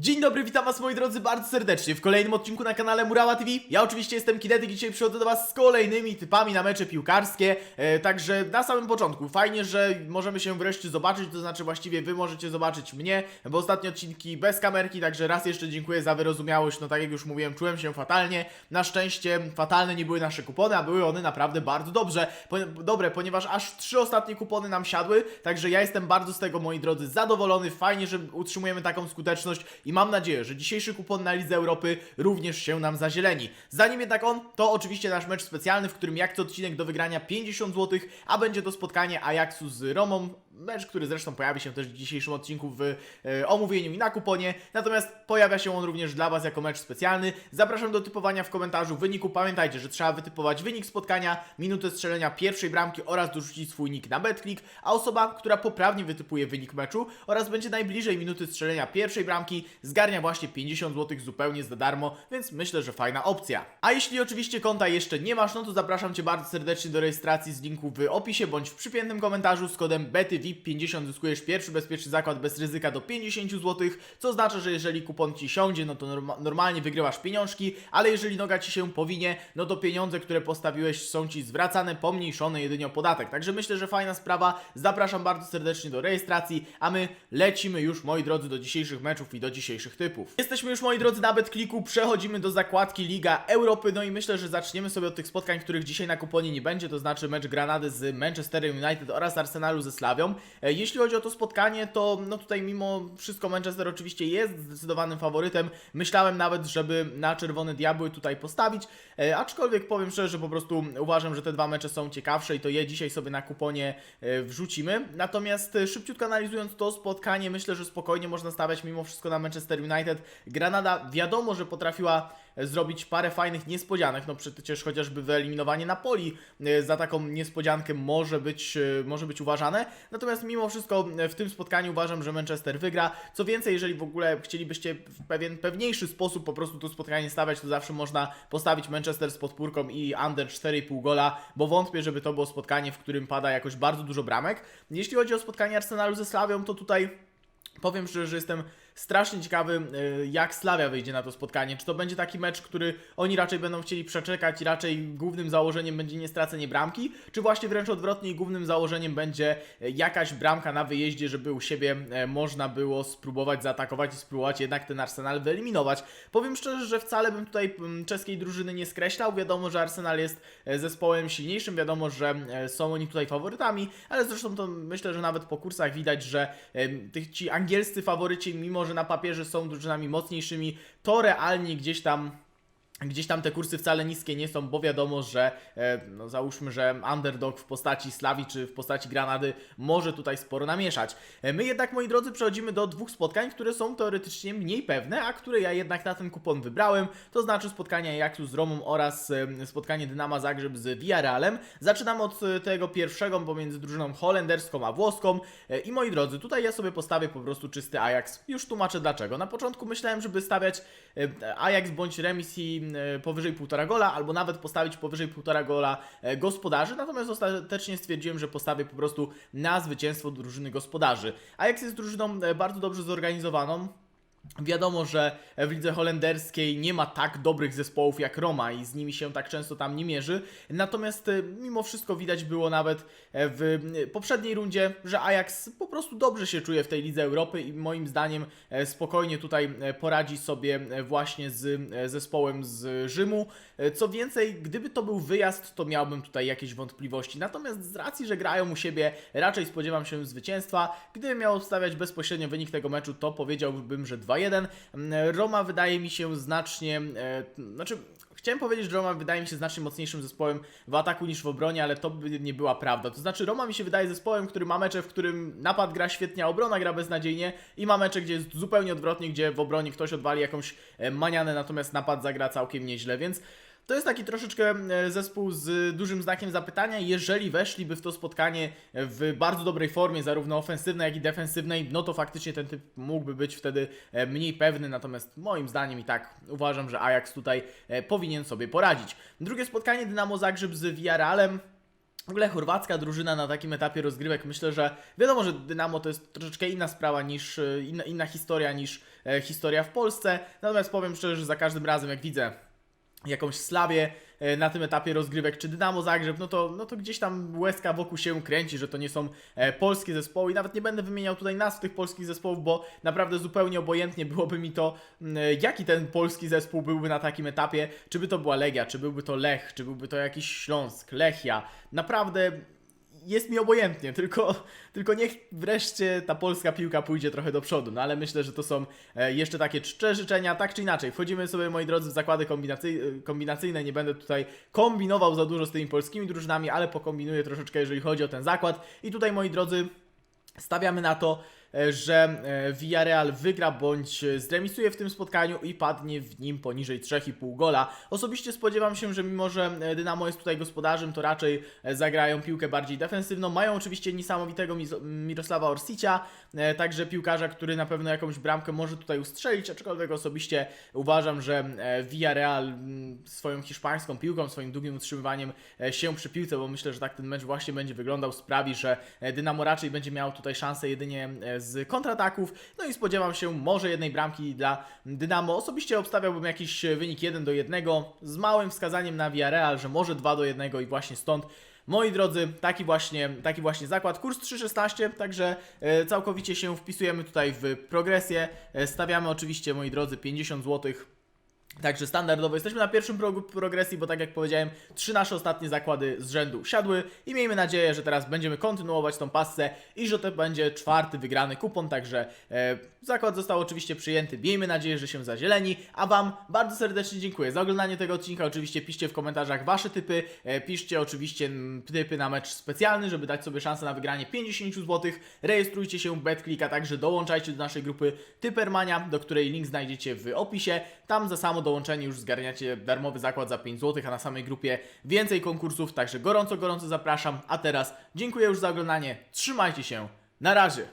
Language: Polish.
Dzień dobry, witam was moi drodzy bardzo serdecznie w kolejnym odcinku na kanale Murała TV. Ja oczywiście jestem Kinetyk i dzisiaj przychodzę do was z kolejnymi typami na mecze piłkarskie. E, także na samym początku, fajnie, że możemy się wreszcie zobaczyć, to znaczy właściwie wy możecie zobaczyć mnie, bo ostatnie odcinki bez kamerki, także raz jeszcze dziękuję za wyrozumiałość. No tak jak już mówiłem, czułem się fatalnie. Na szczęście fatalne nie były nasze kupony, a były one naprawdę bardzo dobrze, po, dobre, ponieważ aż trzy ostatnie kupony nam siadły, także ja jestem bardzo z tego moi drodzy zadowolony. Fajnie, że utrzymujemy taką skuteczność i mam nadzieję, że dzisiejszy kupon na Lidze Europy również się nam zazieleni. Zanim jednak on, to oczywiście nasz mecz specjalny, w którym jak co odcinek do wygrania 50 zł, a będzie to spotkanie Ajaxu z Romą. Mecz, który zresztą pojawi się też w dzisiejszym odcinku w e, omówieniu i na kuponie. Natomiast pojawia się on również dla Was jako mecz specjalny. Zapraszam do typowania w komentarzu wyniku. Pamiętajcie, że trzeba wytypować wynik spotkania, minutę strzelenia pierwszej bramki oraz dorzucić swój nick na BetClick, a osoba, która poprawnie wytypuje wynik meczu oraz będzie najbliżej minuty strzelenia pierwszej bramki, zgarnia właśnie 50 zł zupełnie za darmo, więc myślę, że fajna opcja. A jeśli oczywiście konta jeszcze nie masz, no to zapraszam Cię bardzo serdecznie do rejestracji z linku w opisie bądź w przypiętym komentarzu z kodem BETYVIP50 zyskujesz pierwszy bezpieczny zakład bez ryzyka do 50 zł, co oznacza, że jeżeli kupon Ci siądzie, no to norma normalnie wygrywasz pieniążki, ale jeżeli noga Ci się powinie, no to pieniądze, które postawiłeś są Ci zwracane, pomniejszone jedynie o podatek. Także myślę, że fajna sprawa. Zapraszam bardzo serdecznie do rejestracji, a my lecimy już, moi drodzy, do dzisiejszych meczów i do dzisiejszych typów. Jesteśmy już, moi drodzy, na BetClicku, przechodzimy do zakładki Liga Europy, no i myślę, że zaczniemy sobie od tych spotkań, których dzisiaj na kuponie nie będzie, to znaczy mecz Granady z Manchester United oraz Arsenalu ze Slawią. E, Jeśli chodzi o to spotkanie, to no tutaj mimo wszystko Manchester oczywiście jest zdecydowanym faworytem. Myślałem nawet, żeby na Czerwone Diabły tutaj postawić, e, aczkolwiek powiem szczerze, że po prostu uważam, że te dwa mecze są ciekawsze i to je dzisiaj sobie na kuponie e, wrzucimy. Natomiast szybciutko analizując to spotkanie, myślę, że spokojnie można stawiać mimo wszystko na Manchester United. Granada wiadomo, że potrafiła zrobić parę fajnych niespodzianek, no przecież chociażby wyeliminowanie Napoli e, za taką niespodziankę może być, e, może być uważane. Natomiast mimo wszystko e, w tym spotkaniu uważam, że Manchester wygra. Co więcej, jeżeli w ogóle chcielibyście w pewien pewniejszy sposób po prostu to spotkanie stawiać, to zawsze można postawić Manchester z podpórką i under 4,5 gola, bo wątpię, żeby to było spotkanie, w którym pada jakoś bardzo dużo bramek. Jeśli chodzi o spotkanie Arsenalu ze Slawią, to tutaj Powiem szczerze, że jestem strasznie ciekawy, y, jak Slavia wyjdzie na to spotkanie. Czy to będzie taki mecz, który oni raczej będą chcieli przeczekać i raczej głównym założeniem będzie nie stracenie bramki, czy właśnie wręcz odwrotnie głównym założeniem będzie y, jakaś bramka na wyjeździe, żeby u siebie y, można było spróbować zaatakować i spróbować jednak ten Arsenal wyeliminować. Powiem szczerze, że wcale bym tutaj czeskiej drużyny nie skreślał. Wiadomo, że Arsenal jest e, zespołem silniejszym, wiadomo, że e, są oni tutaj faworytami, ale zresztą to myślę, że nawet po kursach widać, że e, tych ci angielscy faworyci, mimo że na papierze są drużynami mocniejszymi, to realnie gdzieś tam Gdzieś tam te kursy wcale niskie nie są, bo wiadomo, że e, no załóżmy, że underdog w postaci Slawi czy w postaci Granady może tutaj sporo namieszać. E, my jednak, moi drodzy, przechodzimy do dwóch spotkań, które są teoretycznie mniej pewne, a które ja jednak na ten kupon wybrałem. To znaczy spotkanie Ajaxu z Romą oraz e, spotkanie Dynama Zagrzeb z Villarrealem. Zaczynam od tego pierwszego pomiędzy drużyną holenderską a włoską. I moi drodzy, tutaj ja sobie postawię po prostu czysty Ajax. Już tłumaczę dlaczego. Na początku myślałem, żeby stawiać Ajax bądź remis i powyżej 1,5 gola, albo nawet postawić powyżej 1,5 gola e, gospodarzy, natomiast ostatecznie stwierdziłem, że postawię po prostu na zwycięstwo drużyny gospodarzy. Ajax jest drużyną e, bardzo dobrze zorganizowaną, Wiadomo, że w lidze holenderskiej nie ma tak dobrych zespołów jak Roma i z nimi się tak często tam nie mierzy. Natomiast e, mimo wszystko widać było nawet e, w e, poprzedniej rundzie, że Ajax po prostu dobrze się czuje w tej lidze Europy i moim zdaniem spokojnie tutaj poradzi sobie właśnie z zespołem z Rzymu. Co więcej, gdyby to był wyjazd, to miałbym tutaj jakieś wątpliwości. Natomiast z racji, że grają u siebie, raczej spodziewam się zwycięstwa. Gdybym miał stawiać bezpośrednio wynik tego meczu, to powiedziałbym, że 2-1. Mm, Roma wydaje mi się znacznie, e, znaczy Chciałem powiedzieć, że Roma wydaje mi się znacznie mocniejszym zespołem w ataku niż w obronie, ale to by nie była prawda. To znaczy, Roma mi się wydaje zespołem, który ma mecze, w którym napad gra świetnie, a obrona gra beznadziejnie, i ma mecze, gdzie jest zupełnie odwrotnie, gdzie w obronie ktoś odwali jakąś e, manianę, natomiast napad zagra całkiem nieźle, więc. To jest taki troszeczkę e, zespół z dużym znakiem zapytania. Jeżeli weszliby w to spotkanie w bardzo dobrej formie, zarówno ofensywnej, jak i defensywnej, no to faktycznie ten typ mógłby być wtedy e, mniej pewny. Natomiast moim zdaniem i tak uważam, że Ajax tutaj e, powinien sobie poradzić. Drugie spotkanie Dynamo Zagrzeb z Villarrealem. W ogóle chorwacka drużyna na takim etapie rozgrywek, myślę, że wiadomo, że Dynamo to jest troszeczkę inna sprawa niż, inna, inna historia niż historia w Polsce. Natomiast powiem szczerze, że za każdym razem jak widzę jakąś Slawię e, na tym etapie rozgrywek, czy Dynamo Zagrzeb, no to, no to gdzieś tam łezka wokół się kręci, że to nie są e, polskie zespoły. I nawet nie będę wymieniał tutaj nazw tych polskich zespołów, bo naprawdę zupełnie obojętnie byłoby mi to, m, e, jaki ten polski zespół byłby na takim etapie, czy by to była Legia, czy byłby to Lech, czy byłby to jakiś Śląsk, Lechia, naprawdę jest mi obojętnie, tylko, tylko niech wreszcie ta polska piłka pójdzie trochę do przodu. No ale myślę, że to są e, jeszcze takie czcze życzenia, tak czy inaczej. Wchodzimy sobie, moi drodzy, w zakłady kombinacyj- kombinacyjne. Nie będę tutaj kombinował za dużo z tymi polskimi drużynami, ale pokombinuję troszeczkę, jeżeli chodzi o ten zakład. I tutaj, moi drodzy, Stawiamy na to, e, że e, Villarreal wygra bądź e, zremisuje w tym spotkaniu i padnie w nim poniżej 3,5 gola. Osobiście spodziewam się, że mimo, że e, Dynamo jest tutaj gospodarzem, to raczej e, zagrają piłkę bardziej defensywną. Mają oczywiście niesamowitego Mirosława Orsicia, e, także piłkarza, który na pewno jakąś bramkę może tutaj ustrzelić, aczkolwiek osobiście uważam, że e, Villarreal swoją hiszpańską piłką, swoim długim utrzymywaniem e, się przy piłce, bo myślę, że tak ten mecz właśnie będzie wyglądał, sprawi, że e, Dynamo raczej będzie miał tutaj szansę jedynie e, z kontrataków, no i spodziewam się może jednej bramki dla Dynamo. Osobiście obstawiałbym jakiś wynik 1 do 1 z małym wskazaniem na Villarreal, że może 2 do 1 i właśnie stąd Moi drodzy, taki właśnie, taki właśnie zakład. Kurs 3,16, także e, całkowicie się wpisujemy tutaj w progresję. E, stawiamy oczywiście, moi drodzy, 50 złotych Także standardowo jesteśmy na pierwszym progu progresji, bo tak jak powiedziałem, trzy nasze ostatnie zakłady z rzędu siadły i miejmy nadzieję, że teraz będziemy kontynuować tą pasę i że to będzie czwarty wygrany kupon, także e, zakład został oczywiście przyjęty. Miejmy nadzieję, że się zazieleni, a Wam bardzo serdecznie dziękuję za oglądanie tego odcinka. Oczywiście piszcie w komentarzach Wasze typy, e, piszcie oczywiście typy na mecz specjalny, żeby dać sobie szansę na wygranie 50 zł. Rejestrujcie się BetClick, a także dołączajcie do naszej grupy Typermania, do której link znajdziecie w opisie. Tam za samo dołączenie już zgarniacie darmowy zakład za 5 zł, a na samej grupie więcej konkursów, także gorąco, gorąco zapraszam. A teraz dziękuję już za oglądanie, trzymajcie się, na razie!